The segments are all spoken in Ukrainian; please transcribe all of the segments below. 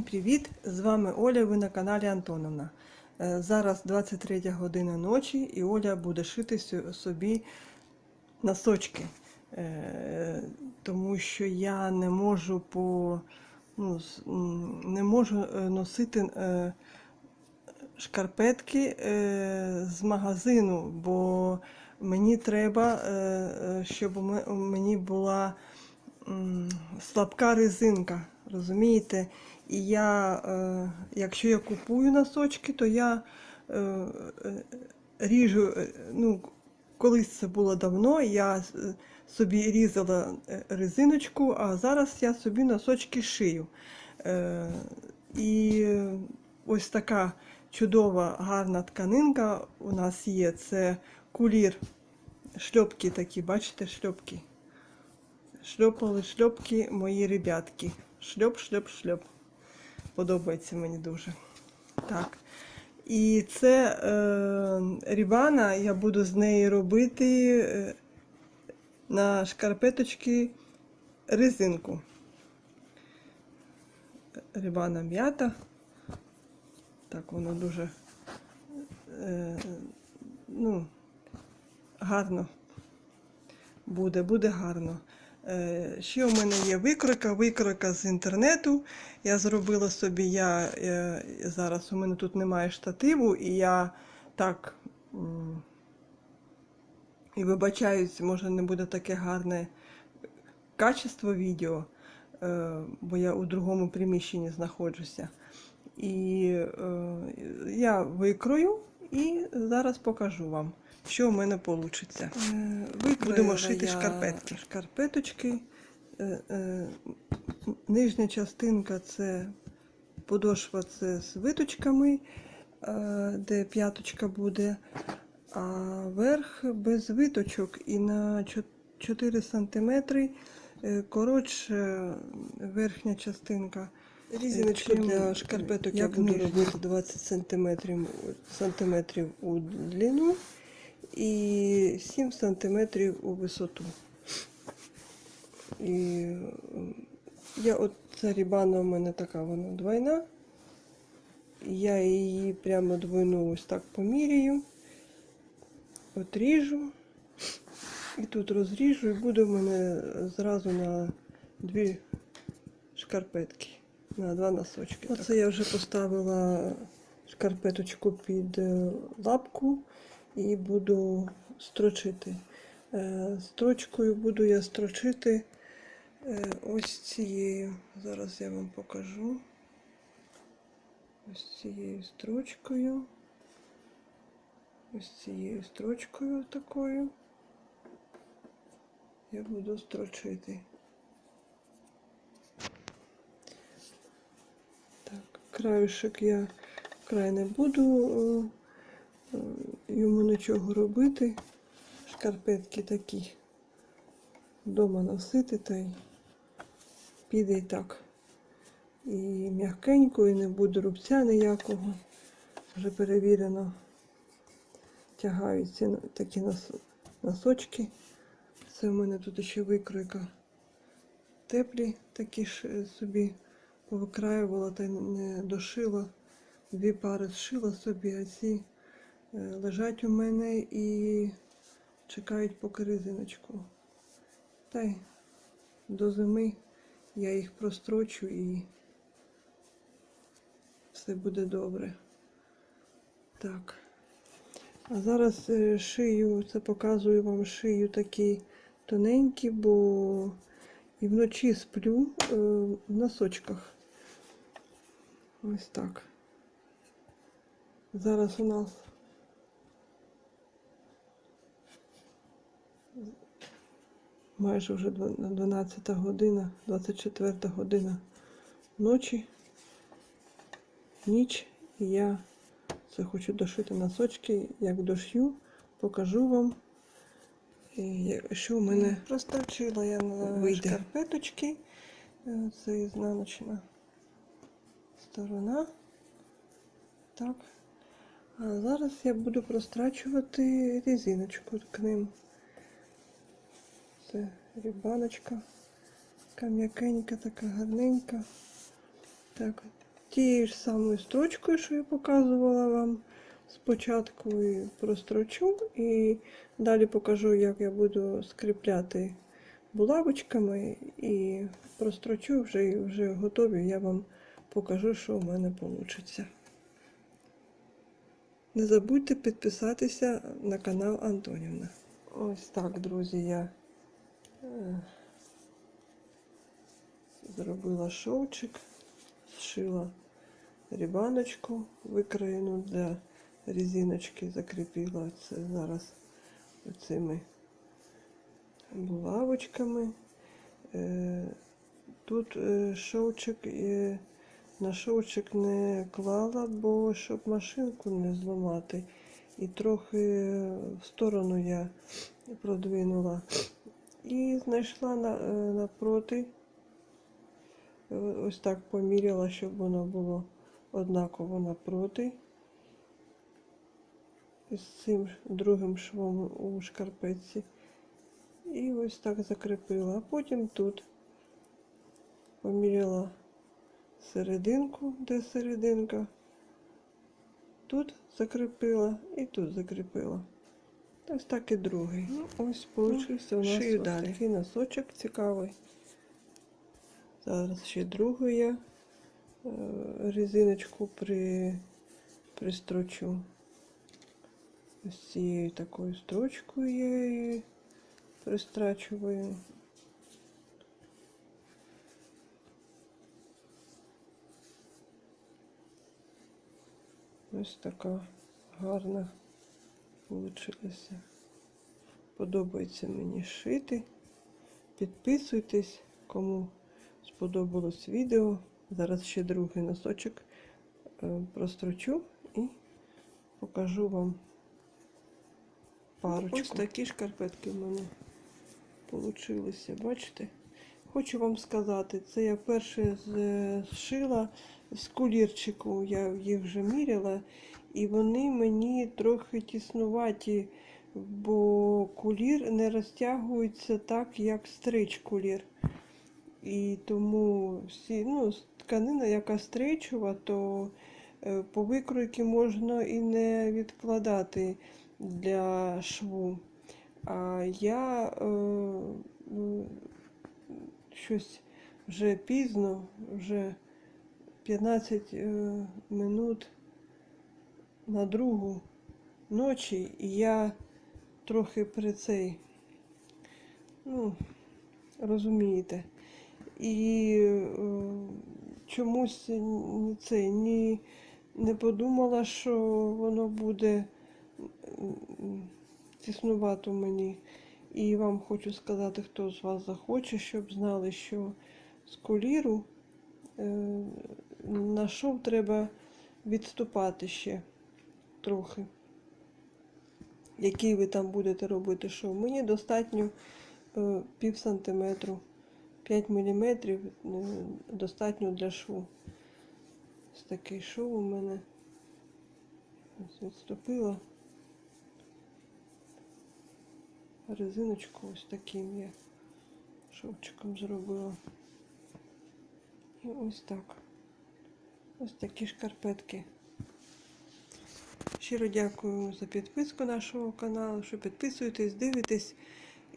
Всім привіт! З вами Оля, ви на каналі Антоновна. Е, Зараз 23 година ночі і Оля буде шити собі носочки. Е, Тому що я не можу по ну, не можу е, носити шкарпетки з магазину, бо мені треба, щоб мені була слабка резинка, розумієте? І я, е, якщо я купую носочки, то я е, е, ріжу, ну, колись це було давно, я собі різала резиночку, а зараз я собі носочки шию. І ось така чудова, гарна тканинка у нас є. Це кулір. Шльопки такі, бачите, шльопки. Шльопали шльопки мої ребятки. Шльоп, шльоп, шльоп. Подобається мені дуже. Так. І це е, рібана, я буду з неї робити е, на шкарпеточки резинку. Рібана м'ята. Так, воно дуже е, ну, гарно буде, буде гарно. Ще у мене є викройка, викройка з інтернету. Я зробила собі, я е, зараз у мене тут немає штативу, і я так і вибачаюсь, може не буде таке гарне качество відео, е, бо я у другому приміщенні знаходжуся. І е, я викрою і зараз покажу вам, що у мене вийде. Будемо шити шкарпетки. Шкарпеточки. Е, е, Нижня частинка це подошва це з виточками, е, де п'яточка буде, а верх без виточок і на 4 см коротше верхня частинка. Різиночку для шкарпеток я буду робити 20 сантиметрів, сантиметрів у длину і 7 сантиметрів у висоту. І я от ця рібана у мене така вона двойна. Я її прямо двойну ось так поміряю, отріжу. І тут розріжу, і буде в мене зразу на дві шкарпетки, на два носочки. Оце я вже поставила шкарпеточку під е, лапку і буду строчити. Е, Строчкою буду я строчити е, ось цією. Зараз я вам покажу. Ось цією строчкою. Ось цією строчкою такою. Я буду строчити. Так, краюшок я край не буду е, йому нічого робити. Шкарпетки такі вдома носити та й піде і так. І м'якенько, і не буде рубця ніякого. Вже перевірено. Тягаються такі носочки. Це в мене тут ще викройка. Теплі такі ж е, собі повикраювала та не дошила. Дві пари зшила собі, а ці лежать у мене і чекають поки резиночку. Та й до зими я їх прострочу і все буде добре. Так. А зараз е, шию, це показую вам шию такі тоненькі, бо і вночі сплю е, в носочках. Ось так. Зараз у нас майже вже 12 година, 24 година ночі, ніч, і я це хочу дошити носочки, як дошью, покажу вам, що в мене прострочила я на шкарпеточки. Е, Це ізнаночна сторона. Так. А зараз я буду прострачувати резиночку к ним. Це рібаночка. Така м'якенька, така гарненька. Так, тією ж самою строчкою, що я показувала вам спочатку, прострочу, і далі покажу, як я буду скріпляти булавочками і прострочу вже, вже готові. Я вам покажу, що в мене вийде. Не забудьте підписатися на канал Антонівна. Ось так, друзі, я зробила шовчик, зшила рібаночку, викроєну для резиночки, закріпила це зараз оцими булавочками. Е, Тут е, шовчик е, на шовчик не клала, бо щоб машинку не зламати. І трохи в сторону я продвинула. Знайшла на, е, напроти. Е, Ось так поміряла, щоб воно було однаково напроти. З цим другим швом у шкарпетці. І ось так закріпила. А потім тут поміряла серединку, де серединка. Тут закріпила і тут закріпила. Ось так і другий. Ну, ось получився у нас ось далі. такий носочок цікавий. Зараз ще другу я е, резиночку при, пристрочу. Ось цією такою строчкою я її пристрачую. Ось така гарна получилася. Подобається мені шити. Підписуйтесь, кому сподобалось відео. Зараз ще другий носочок е, прострочу і покажу вам парочку. Ось такі шкарпетки в мене получилися, бачите? Хочу вам сказати, це я вперше зшила з кулірчику, я їх вже міряла, і вони мені трохи тіснуваті, бо кулір не розтягується так, як стрич кулір. І тому всі, ну, тканина, яка стричова, то е, по викройки можна і не відкладати для шву. А я е, м, щось вже пізно, вже 15 е, минут на другу ночі, і я трохи при цей, ну, розумієте. І е, чомусь це ні, не подумала, що воно буде тіснувато мені. І вам хочу сказати, хто з вас захоче, щоб знали, що з коліру е, на шов треба відступати ще трохи. Який ви там будете робити шов. Мені достатньо е, пів сантиметру, 5 міліметрів е, достатньо для шву. Ось такий шов у мене. Ось відступила. резиночку ось таким я шовчиком зробила. І ось так. Ось такі шкарпетки. Щиро дякую за підписку нашого каналу, що підписуєтесь, дивитесь.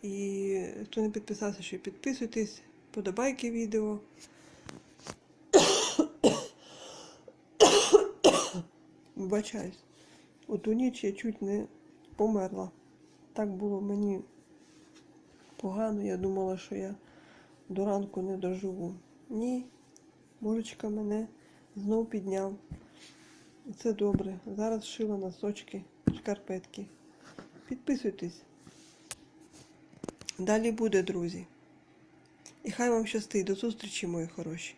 І хто не підписався, що підписуйтесь, подобайки відео. Вибачаюсь. Ту ніч я чуть не померла. Так було мені погано, я думала, що я до ранку не доживу. Ні, Божечка мене знов підняв. І Це добре. Зараз шила носочки, шкарпетки. Підписуйтесь. Далі буде, друзі. І хай вам щастить. До зустрічі, мої хороші.